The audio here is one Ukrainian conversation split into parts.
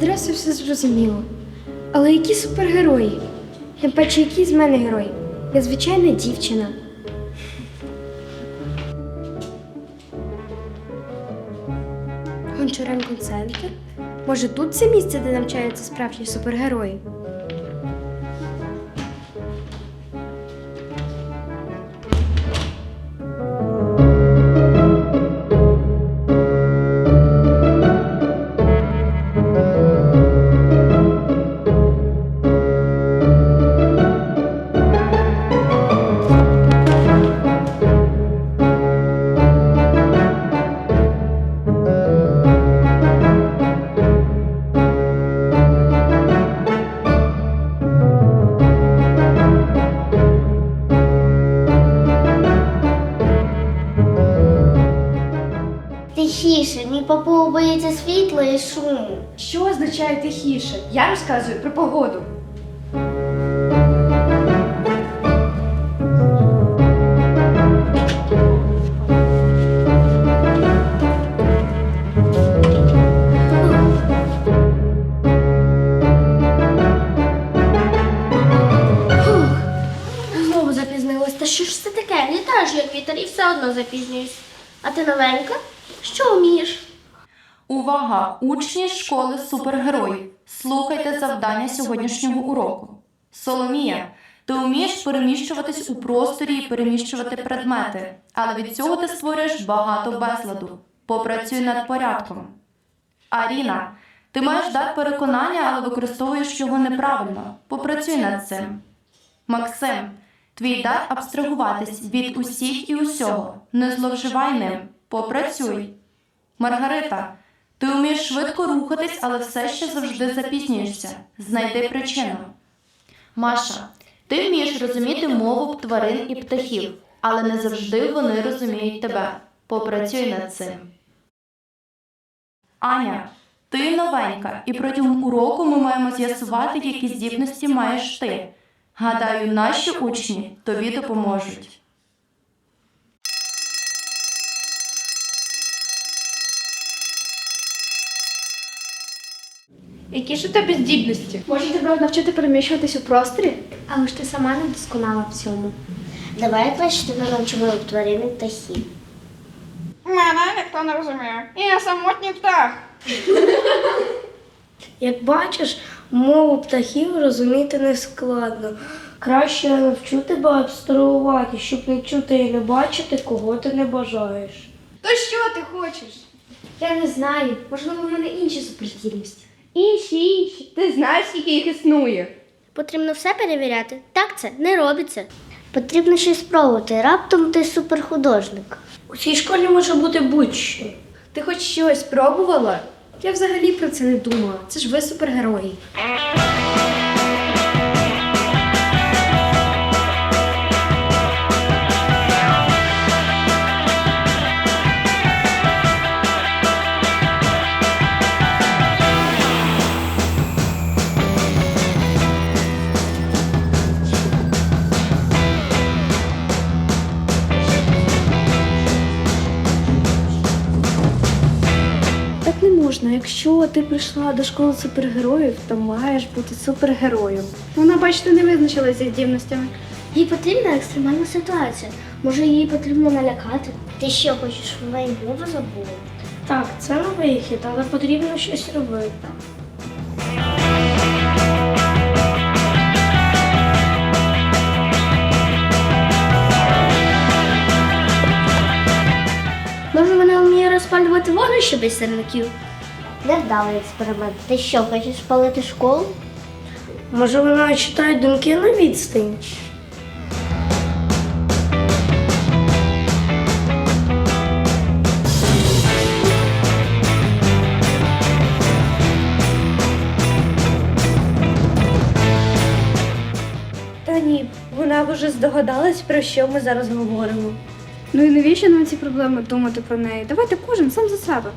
Адресою все зрозуміло. Але які супергерої? Тим паче, який з мене герой? Я звичайна дівчина. Гончаренко центр? Може, тут це місце, де навчаються справжні супергерої? Світла. Що означає тихіше? Я розказую про погоду. Знову запізнилась. Та що ж це таке? Літаєш як вітер і все одно запізнююсь. А ти новенька? Що вмієш? Увага! Учні школи супергероїв! Слухайте завдання сьогоднішнього уроку. Соломія, ти вмієш переміщуватись у просторі і переміщувати предмети, але від цього ти створюєш багато безладу. Попрацюй над порядком. Аріна, ти маєш дар переконання, але використовуєш його неправильно. Попрацюй над цим. Максим, твій дар абстрагуватись від усіх і усього. Не зловживай ним. Попрацюй. Маргарита, ти вмієш швидко рухатись, але все ще завжди запізнюєшся. Знайди причину. Маша, ти вмієш розуміти мову тварин і птахів, але не завжди вони розуміють тебе. Попрацюй над цим. Аня, ти новенька, і протягом уроку ми маємо з'ясувати, які здібності маєш ти. Гадаю, наші учні тобі допоможуть. Які ж у тебе здібності? Може тебе навчити переміщуватись у просторі? Але ж ти сама не досконала в цьому. Давай краще тебе навчимо тварин птахів. Мене ніхто не розуміє. Я самотній птах. Як бачиш, мову птахів розуміти не складно. Краще навчу тебе абстрагувати, щоб не чути і не бачити, кого ти не бажаєш. То що ти хочеш? Я не знаю. Можливо, в мене інші суперздібності. Інші, інші. Ти знаєш, скільки їх існує. Потрібно все перевіряти. Так це не робиться. Потрібно щось спробувати. Раптом ти суперхудожник. У цій школі може бути будь-що. Ти хоч щось пробувала? Я взагалі про це не думала. Це ж ви супергерої. Можна. Якщо ти прийшла до школи супергероїв, то маєш бути супергероєм. Вона, бачите, не визначилася з здібностями. Їй потрібна екстремальна ситуація. Може, її потрібно налякати. Ти що хочеш, вона й мову забула? Так, це не вихід, але потрібно щось робити. Може, вона вміє розпалювати вогнище без сірників? Невдалий експеримент. Ти що, хочеш спалити школу? Може, вона читає думки на відстань? Та ні, вона вже здогадалась, про що ми зараз говоримо. Ну і навіщо нам ці проблеми думати про неї? Давайте кожен сам за себе.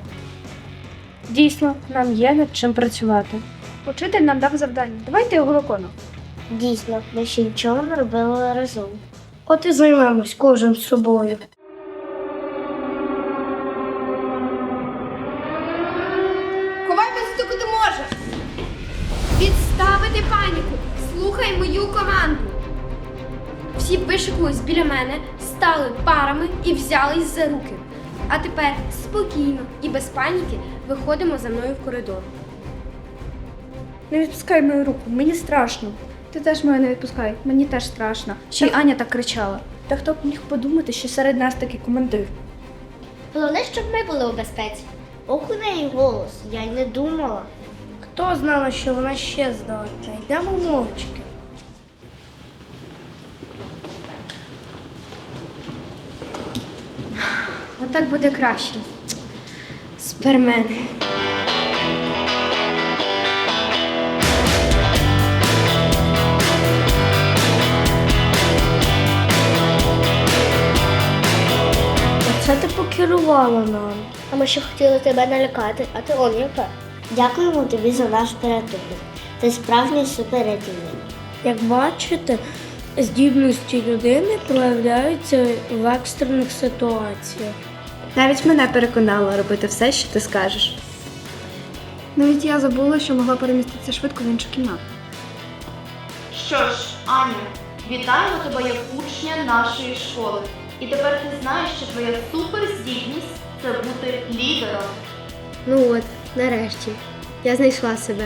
Дійсно, нам є над чим працювати. Учитель нам дав завдання. Давайте його виконуємо. Дійсно, ми ще нічого не робили разом. От і займемось кожен з собою. Ховайтеся, доки ти можеш. створювати паніку. Слухай мою команду. Всі вишикують біля мене, стали парами і взялись за руки. А тепер спокійно і без паніки виходимо за мною в коридор. Не відпускай мою руку, мені страшно. Ти теж мене не відпускай, мені теж страшно. Ще й Аня так кричала. Та хто б міг подумати, що серед нас такий командир? Головне, щоб ми були у безпеці. Ох, у неї голос, я й не думала. Хто знала, що вона ще здатна? Йдемо мовчки. Отак буде краще. Спермени. Оце ти покерувала нам. А ми ще хотіли тебе налякати, а ти он яка. Дякуємо тобі за наш порятунок. Ти справжній суперрятівник. Як бачите, здібності людини проявляються в екстрених ситуаціях. Навіть мене переконала робити все, що ти скажеш. Навіть я забула, що могла переміститися швидко в іншу кімнату. Що ж, Аню, вітаємо тебе як учня нашої школи. І тепер ти знаєш, що твоя суперздібність це бути лідером. Ну от, нарешті, я знайшла себе.